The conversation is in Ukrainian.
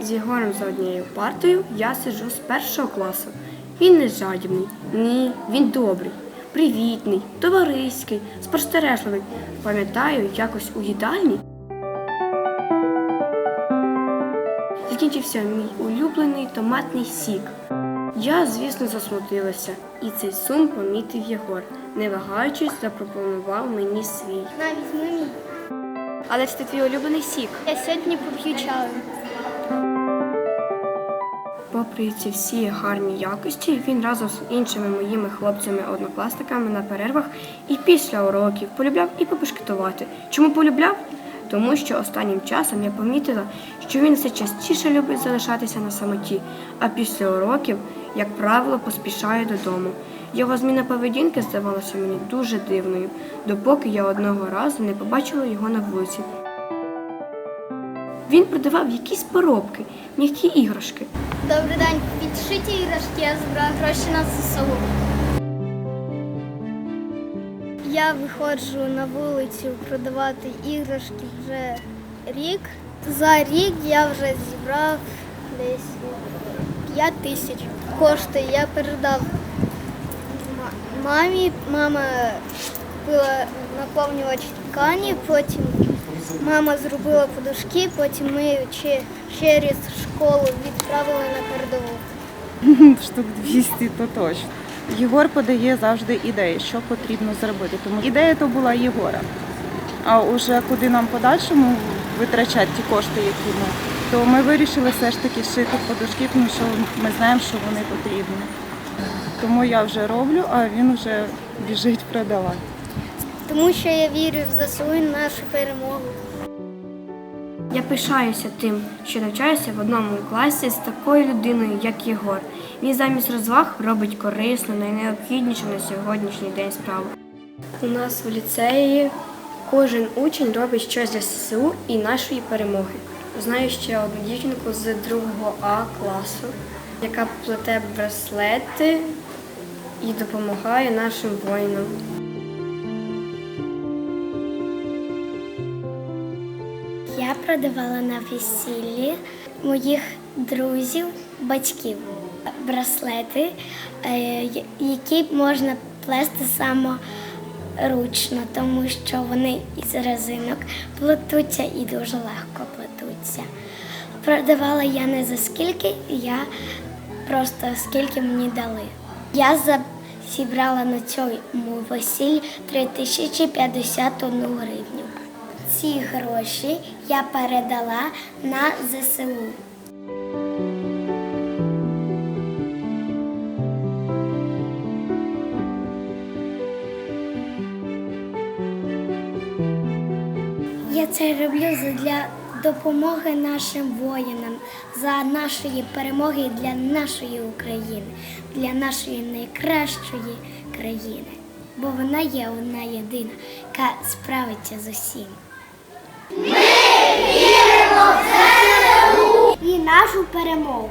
З Єгорем за однією партою я сиджу з першого класу. Він не жадібний. Ні, він добрий, привітний, товариський, спостережливий. Пам'ятаю, якось у їдальні. Закінчився мій улюблений томатний сік. Я, звісно, засмутилася, і цей сум помітив Єгор, не вагаючись, запропонував мені свій. На, візьми мій. Але це твій улюблений сік. Я сьогодні поп'ю чаю. Попри ці всі гарні якості, він разом з іншими моїми хлопцями-однокласниками на перервах і після уроків полюбляв і побешкетувати. Чому полюбляв? Тому що останнім часом я помітила, що він все частіше любить залишатися на самоті, а після уроків, як правило, поспішає додому. Його зміна поведінки здавалася мені дуже дивною, допоки я одного разу не побачила його на вулиці. Він продавав якісь поробки, м'які іграшки. Добрий день. Підшиті іграшки, я збираю гроші на ЗСУ. Я виходжу на вулицю продавати іграшки вже рік. За рік я вже зібрав десь 5 тисяч. Кошти я передав мамі. Мама купила наповнювач ткані, потім мама зробила подушки, потім ми через школу відправили на передову. штук 200, то точно. Єгор подає завжди ідеї, що потрібно зробити. Тому ідея то була Єгора. А уже куди нам подальшому витрачати ті кошти, які ми, то ми вирішили все ж таки шити подушки, тому що ми знаємо, що вони потрібні. Тому я вже роблю, а він вже біжить продавати. Тому що я вірю в ЗСУ і нашу перемогу. Я пишаюся тим, що навчаюся в одному класі з такою людиною, як Єгор. Він замість розваг робить корисну, найнеобхіднішу на сьогоднішній день справу. У нас в ліцеї кожен учень робить щось для ССУ і нашої перемоги. Знаю ще одну дівчинку з 2 А класу, яка плете браслети і допомагає нашим воїнам. Продавала на весіллі моїх друзів, батьків браслети, е, які можна плести саморучно, тому що вони із резинок плетуться і дуже легко плетуться. Продавала я не за скільки, я просто скільки мені дали. Я зібрала на цьому весіллі 3051 гривню. Ці гроші я передала на ЗСУ. Я це роблю для допомоги нашим воїнам, за нашої перемоги для нашої України, для нашої найкращої країни. Бо вона є одна єдина, яка справиться з усім. Ми віримо